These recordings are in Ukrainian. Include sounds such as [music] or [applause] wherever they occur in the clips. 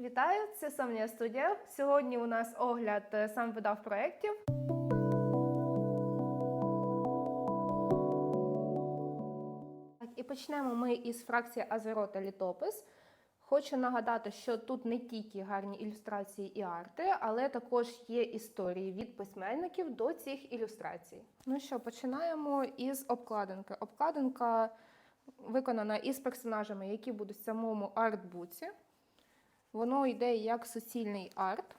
Вітаю, це Сомнія студія. Сьогодні у нас огляд е, сам видав проєктів. І почнемо ми із фракції Азеро та Літопис. Хочу нагадати, що тут не тільки гарні ілюстрації і арти, але також є історії від письменників до цих ілюстрацій. Ну що, починаємо із обкладинки. Обкладинка виконана із персонажами, які будуть в самому артбуці. Воно йде як суцільний арт,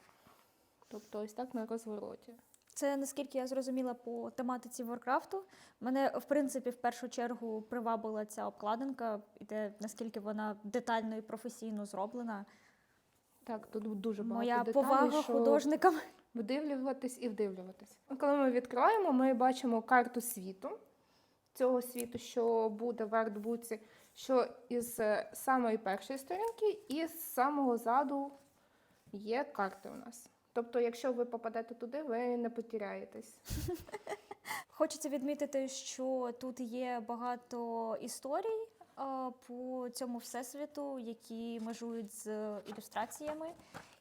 тобто ось так на розвороті. Це наскільки я зрозуміла по тематиці Воркрафту. Мене в принципі в першу чергу привабила ця обкладинка, і те, наскільки вона детально і професійно зроблена. Так, тут дуже багато Моя деталей, повага що художникам. вдивлюватись і вдивлюватись. Коли ми відкриваємо, ми бачимо карту світу, цього світу, що буде в артбуці, що із е, самої першої сторінки і з самого заду є карти у нас. Тобто, якщо ви попадете туди, ви не потеряєтесь. [laughs] Хочеться відмітити, що тут є багато історій по цьому всесвіту, які межують з ілюстраціями.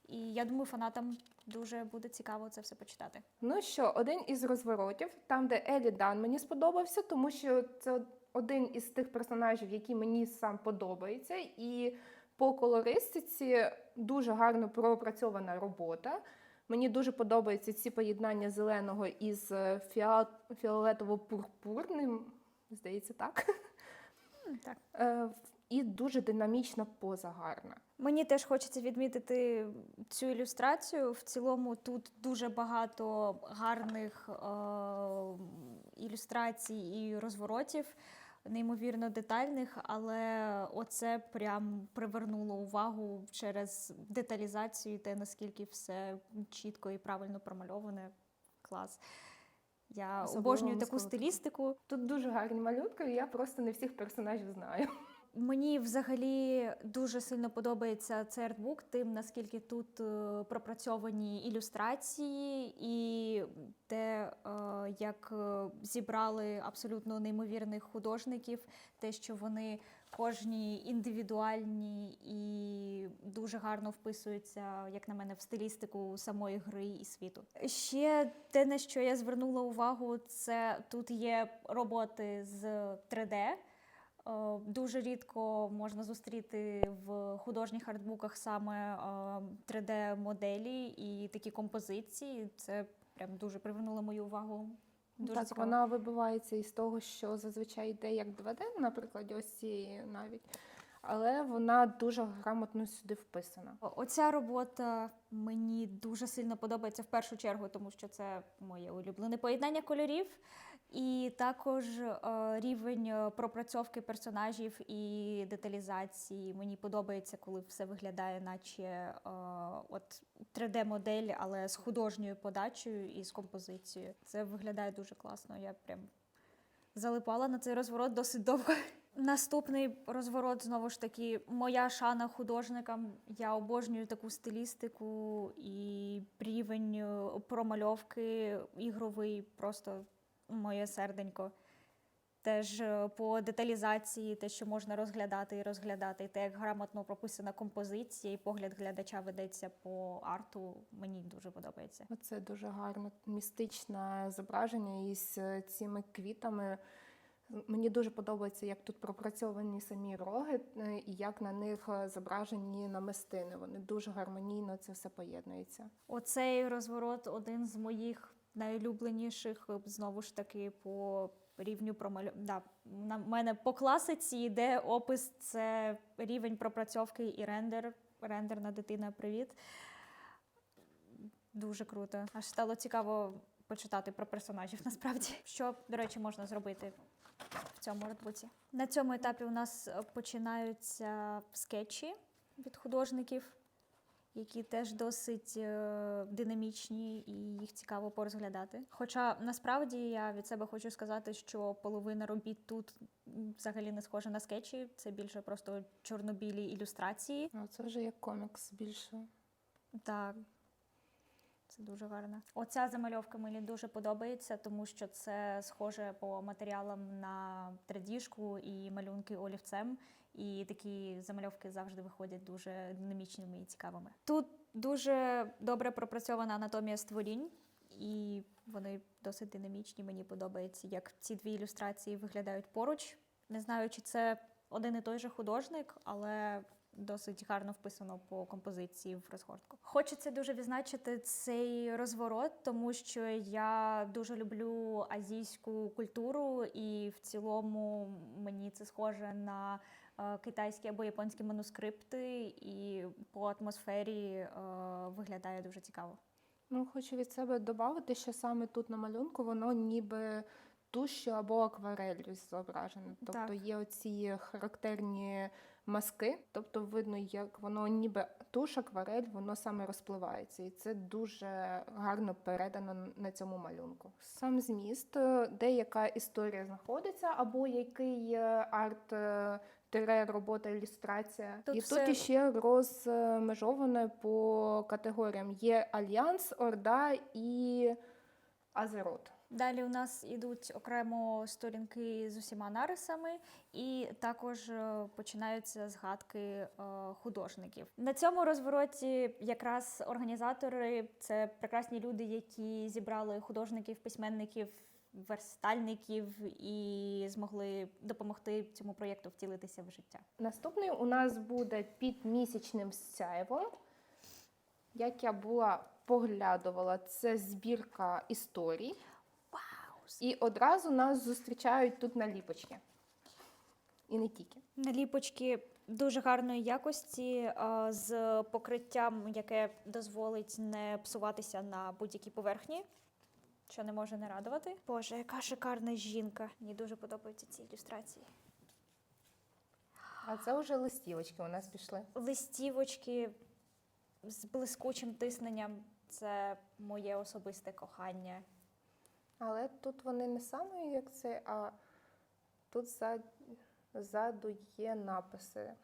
І я думаю, фанатам дуже буде цікаво це все почитати. Ну що, один із розворотів, там, де Елі Дан мені сподобався, тому що це один із тих персонажів, який мені сам подобається. І по колористиці дуже гарно пропрацьована робота. Мені дуже подобаються ці поєднання зеленого із е, фіолетово-пурпурним, здається, так. Так. Е, І дуже динамічна поза гарна. Мені теж хочеться відмітити цю ілюстрацію. В цілому тут дуже багато гарних е- ілюстрацій і розворотів, неймовірно детальних, але оце прям привернуло увагу через деталізацію те, наскільки все чітко і правильно промальоване. Клас. Я Особливо обожнюю таку стилістику. Тут дуже гарні малютки, і я просто не всіх персонажів знаю. Мені взагалі дуже сильно подобається цей артбук, тим наскільки тут е, пропрацьовані ілюстрації, і те, е, як е, зібрали абсолютно неймовірних художників, те, що вони кожні індивідуальні і дуже гарно вписуються, як на мене, в стилістику самої гри і світу. Ще те, на що я звернула увагу, це тут є роботи з 3D. Е, Дуже рідко можна зустріти в художніх артбуках саме 3D-моделі і такі композиції. Це прям дуже привернуло мою увагу. Дуже так, цікаво. вона вибивається із того, що зазвичай йде як 2D, наприклад, ось цієї навіть. Але вона дуже грамотно сюди вписана. Оця робота мені дуже сильно подобається в першу чергу, тому що це моє улюблене поєднання кольорів, і також е, рівень е, пропрацьовки персонажів і деталізації. Мені подобається, коли все виглядає, наче е, от 3D-модель, але з художньою подачею і з композицією. Це виглядає дуже класно. Я прям залипала на цей розворот досить довго. [laughs] Наступний розворот знову ж таки моя шана художникам. Я обожнюю таку стилістику і рівень промальовки ігровий, просто моє серденько. Теж е, по деталізації, те, що можна розглядати і розглядати, і те, як грамотно прописана композиція, і погляд глядача ведеться по арту, мені дуже подобається. Оце дуже гарно, містичне зображення із е, цими квітами. Мені дуже подобається, як тут пропрацьовані самі роги е, і як на них зображені намистини. Вони дуже гармонійно це все поєднується. Оцей розворот один з моїх найулюбленіших, е, знову ж таки, по рівню промалю... Да, на мене по класиці йде опис, це рівень пропрацьовки і рендер. Рендерна дитина, привіт. Дуже круто. Аж стало цікаво почитати про персонажів [laughs] насправді. Що, до речі, можна зробити в цьому артбуці. На цьому етапі у нас починаються скетчі від художників які теж досить е, динамічні і їх цікаво порозглядати. Хоча насправді я від себе хочу сказати, що половина робіт тут взагалі не схожа на скетчі, це більше просто чорнобілі ілюстрації. А це вже як комікс більше. Так. Це дуже гарно. Оця замальовка мені дуже подобається, тому що це схоже по матеріалам на 3D-шку і малюнки олівцем. І такі замальовки завжди виходять дуже динамічними і цікавими. Тут дуже добре пропрацьована анатомія створінь, і вони досить динамічні. Мені подобається, як ці дві ілюстрації виглядають поруч. Не знаю, чи це один і той же художник, але досить гарно вписано по композиції в розгортку. Хочеться дуже відзначити цей розворот, тому що я дуже люблю азійську культуру, і в цілому мені це схоже на е, китайські або японські манускрипти, і по атмосфері е, виглядає дуже цікаво. Ну, хочу від себе додати, що саме тут на малюнку воно ніби тушю або акварелью зображено. Тобто Так. є оці характерні маски, тобто видно, як воно ніби туш, акварель, воно саме розпливається. І це дуже гарно передано на цьому малюнку. Сам зміст, е, де яка історія знаходиться, або який арт. е, тире робота ілюстрація. Тут і все- тут іще розмежоване по категоріям. Є Альянс, Орда і Азерот. Далі у нас ідуть окремо сторінки з усіма нарисами, і також е, починаються згадки е, художників. На цьому розвороті якраз організатори це прекрасні люди, які зібрали художників, письменників, верстальників і змогли допомогти цьому проєкту втілитися в життя. Наступний у нас буде під місячним сяйвом. Як я була поглядувала, це збірка історій. І одразу нас зустрічають тут наліпочки. І не тільки. Наліпочки дуже гарної якості з покриттям, яке дозволить не псуватися на будь-якій поверхні, що не може не радувати. Боже, яка шикарна жінка! Мені дуже подобаються ці ілюстрації. А це вже листівочки у нас пішли. Листівочки з блискучим тисненням це моє особисте кохання. Але тут вони не саме як це, а тут ззаду є написи.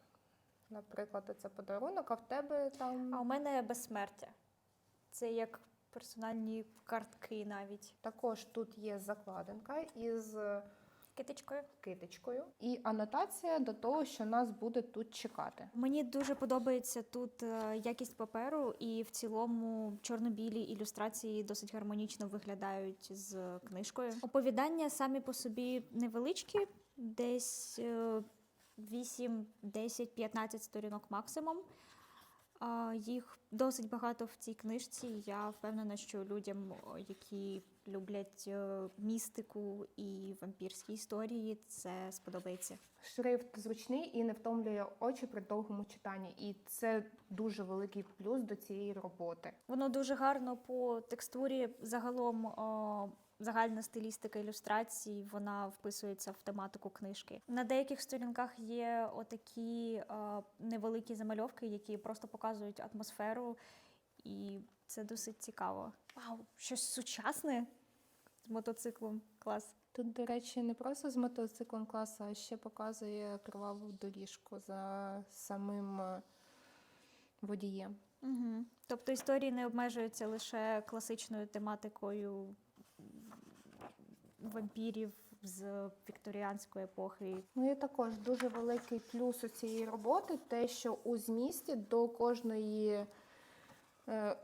Наприклад, це подарунок, а в тебе там А у мене безсмертя. Це як персональні картки навіть. також тут є закладинка із Китичкою. китичкою і анотація до того, що нас буде тут чекати. Мені дуже подобається тут е, якість паперу, і в цілому чорно-білі ілюстрації досить гармонічно виглядають з книжкою. Оповідання самі по собі невеличкі, десь е, 8, 10, 15 сторінок максимум. Їх досить багато в цій книжці. Я впевнена, що людям, які люблять е, містику і вампірські історії, це сподобається. Шрифт зручний і не втомлює очі при довгому читанні, і це дуже великий плюс до цієї роботи. Воно дуже гарно по текстурі. Загалом о, загальна стилістика ілюстрацій вона вписується в тематику книжки. На деяких сторінках є отакі о, невеликі замальовки, які просто показують атмосферу, і це досить цікаво. Вау, щось сучасне з мотоциклом. Клас. Тут, до речі, не просто з мотоциклом класу, а ще показує криваву доріжку за самим е, водієм. Угу. Тобто історії не обмежуються лише класичною тематикою вампірів з вікторіанської епохи. Ну і також дуже великий плюс у цієї роботи те, що у змісті до кожної, е,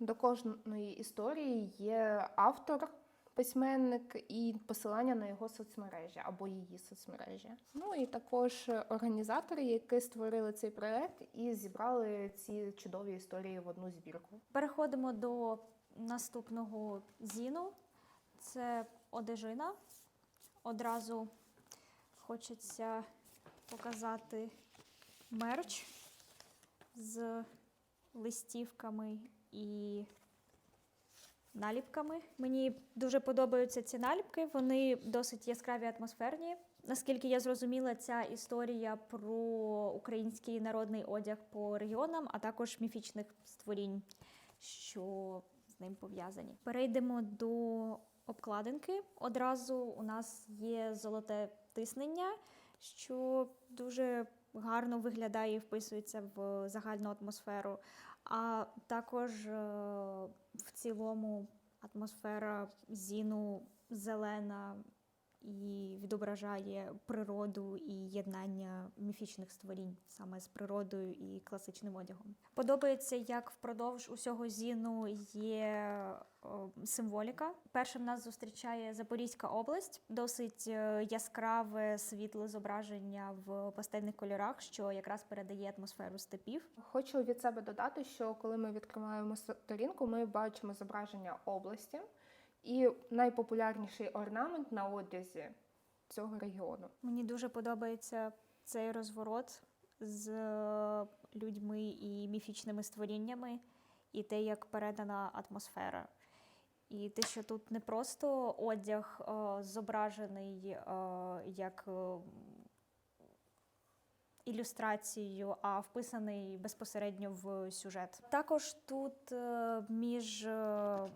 до кожної історії є автор, письменник і посилання на його соцмережі або її соцмережі. Ну і також організатори, які створили цей проект і зібрали ці чудові історії в одну збірку. Переходимо до наступного зіну. Це одежина. Одразу хочеться показати мерч з листівками і наліпками. Мені дуже подобаються ці наліпки, вони досить яскраві атмосферні. Наскільки я зрозуміла, ця історія про український народний одяг по регіонам, а також міфічних створінь, що з ним пов'язані. Перейдемо до обкладинки. Одразу у нас є золоте тиснення, що дуже гарно виглядає і вписується в загальну атмосферу. А також е, в цілому атмосфера зіну зелена, і відображає природу і єднання міфічних створінь саме з природою і класичним одягом. Подобається, як впродовж усього зіну є символіка. Першим нас зустрічає Запорізька область, досить е, яскраве світле зображення в пастельних кольорах, що якраз передає атмосферу степів. Хочу від себе додати, що коли ми відкриваємо сторінку, ми бачимо зображення області і найпопулярніший орнамент на одязі цього регіону. Мені дуже подобається цей розворот з е, людьми і міфічними створіннями, і те, як передана атмосфера. І те, що тут не просто одяг е, зображений е, як е, ілюстрацією, а вписаний безпосередньо в сюжет. Також тут е, між е,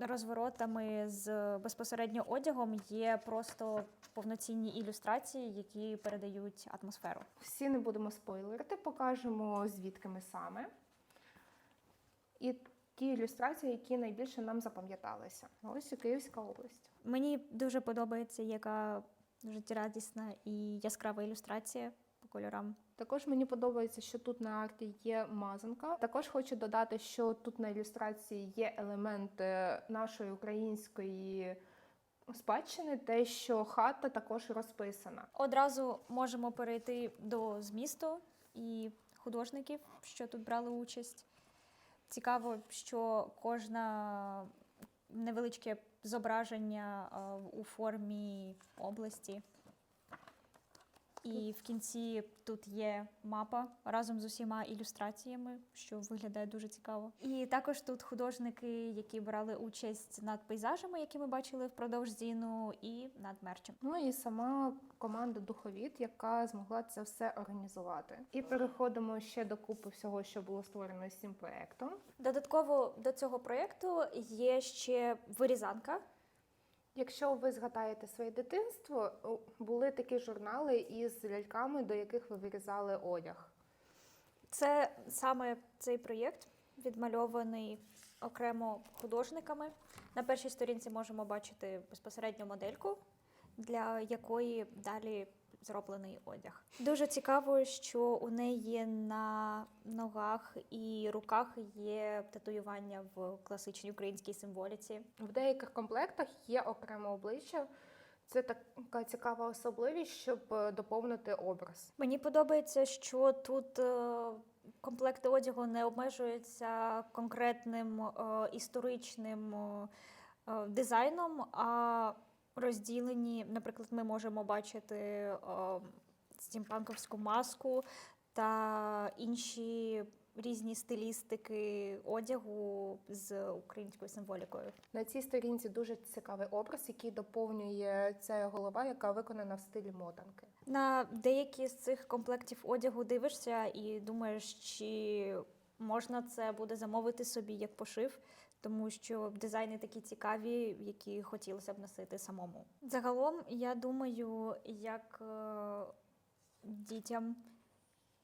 розворотами з безпосередньо одягом є просто повноцінні ілюстрації, які передають атмосферу. Всі не будемо спойлерити, покажемо звідки ми саме. І ті ілюстрації, які найбільше нам запам'яталися. Ось і Київська область. Мені дуже подобається, яка життєрадісна і яскрава ілюстрація по кольорам. Також мені подобається, що тут на арті є мазанка. Також хочу додати, що тут на ілюстрації є елементи нашої української спадщини, те, що хата також розписана. Одразу можемо перейти до змісту і художників, що тут брали участь. Цікаво, що кожна невеличке зображення у формі області. І в кінці тут є мапа разом з усіма ілюстраціями, що виглядає дуже цікаво. І також тут художники, які брали участь над пейзажами, які ми бачили впродовж зіну, і над мерчем. Ну і сама команда духовід, яка змогла це все організувати. І переходимо ще до купи всього, що було створено з цим проектом. Додатково до цього проєкту є ще вирізанка. Якщо ви згадаєте своє дитинство, були такі журнали із ляльками, до яких ви вирізали одяг. Це саме цей проєкт, відмальований окремо художниками. На першій сторінці можемо бачити безпосередньо модельку, для якої далі зроблений одяг. Дуже цікаво, що у неї на ногах і руках є татуювання в класичній українській символіці. В деяких комплектах є окреме обличчя. Це така цікава особливість, щоб е, доповнити образ. Мені подобається, що тут е, комплекти одягу не обмежуються конкретним е, історичним дизайном, а розділені, наприклад, ми можемо бачити стімпанковську маску та інші різні стилістики одягу з українською символікою. На цій сторінці дуже цікавий образ, який доповнює ця голова, яка виконана в стилі мотанки. На деякі з цих комплектів одягу дивишся і думаєш, чи можна це буде замовити собі як пошив, тому що дизайни такі цікаві, які хотілося б носити самому. Загалом, я думаю, як е, дітям,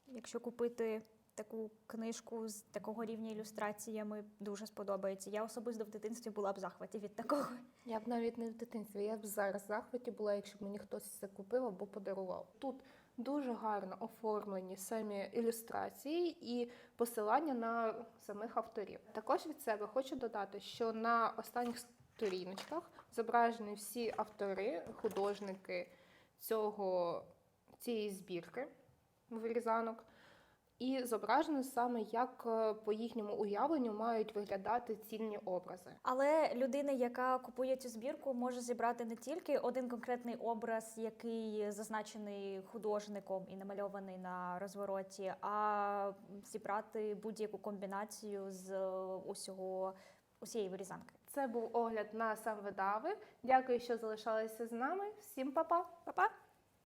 якщо купити таку книжку з такого рівня ілюстраціями, дуже сподобається. Я особисто в дитинстві була б захваті від такого. Я б навіть не в дитинстві, я б зараз захваті була, якщо б мені хтось це купив або подарував. Тут дуже гарно оформлені самі ілюстрації і посилання на самих авторів. Також від себе хочу додати, що на останніх сторіночках зображені всі автори, художники цього цієї збірки вирізанок. І зображено саме, як е, по їхньому уявленню мають виглядати цільні образи. Але людина, яка купує цю збірку, може зібрати не тільки один конкретний образ, який зазначений художником і намальований на розвороті, а зібрати будь-яку комбінацію з усього усієї вирізанки. Це був огляд на сам видави. Дякую, що залишалися з нами. Всім па-па! Па-па!